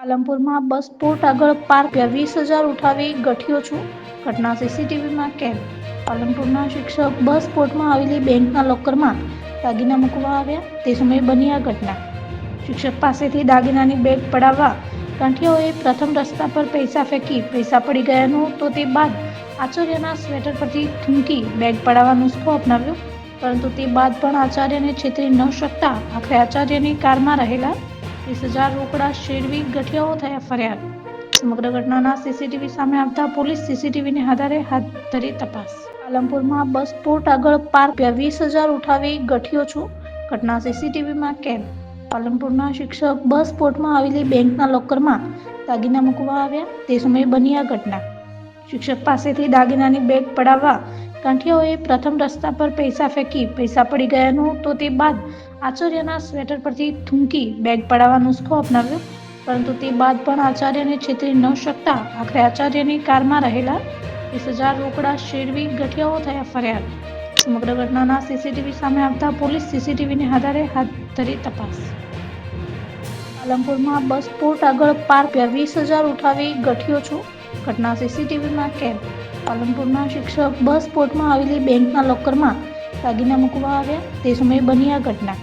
પાલનપુરમાં બસ port આગળ park વીસ હજાર ઉઠાવી ગઠિયો છું. ઘટના સીસીટીવીમાં કેમ? પાલનપુરના શિક્ષક બસ પોર્ટમાં આવેલી બેંકના લોકરમાં દાગીના મૂકવા આવ્યા. તે સમયે બની આ ઘટના. શિક્ષક પાસેથી દાગીનાની બેગ પડાવવા ગાંઠિયાઓએ પ્રથમ રસ્તા પર પૈસા ફેંકી પૈસા પડી ગયાનું તો તે બાદ આચાર્યના સ્વેટર પરથી થૂંકી બેગ પડાવવાનો નુસ્ખો અપનાવ્યો. પરંતુ તે બાદ પણ આચાર્યને છેતરી ન શકતા આખરે આચાર્યની કારમાં રહેલા વીસ હજાર રોકડા શેરવી ગઠિયાઓ થયા ફરિયાદ. સમગ્ર ઘટનાના સીસીટીવી સામે આવતા પોલીસ સીસીટીવીને આધારે હાથ ધરી તપાસ. પાલનપુરમાં બસ પોર્ટ આગળ પાર્ક વીસ હજાર ઉઠાવી ગઠિયો છું. ઘટના સીસીટીવીમાં કેમ? પાલનપુરના શિક્ષક બસ પોર્ટમાં આવેલી બેંકના લોકરમાં દાગીના મૂકવા આવ્યા. તે સમયે બની આ ઘટના. શિક્ષક પાસેથી દાગીનાની બેગ પડાવવા ગાંઠિયાઓએ પ્રથમ રસ્તા પર પૈસા ફેંકી પૈસા પડી ગયાનું તો તે બાદ આચાર્યના સ્વેટર પરથી થૂંકી બેગ પડાવવા નુસ્ખો અપનાવ્યો, પરંતુ તે બાદ પણ આચાર્યને છેતરી ન શકતા આખરે આચાર્યની કારમાં રહેલા વીસ હજાર રોકડા શેરવી ગઠિયાઓ થયા ફરિયાદ સમગ્ર ઘટનાના સીસીટીવી સામે આવતા પોલીસ સીસીટીવીને આધારે હાથ ધરી તપાસ. પાલનપુરમાં બસ પોર્ટ આગળ પાર્ક વીસ હજાર ઉઠાવી ગઠિયો છું. ઘટના સીસીટીવીમાં કેમ પાલનપુરના શિક્ષક બસ પોર્ટમાં આવેલી બેંકના લોકરમાં દાગીના મૂકવા આવ્યા. તે સમયે બની આ ઘટના.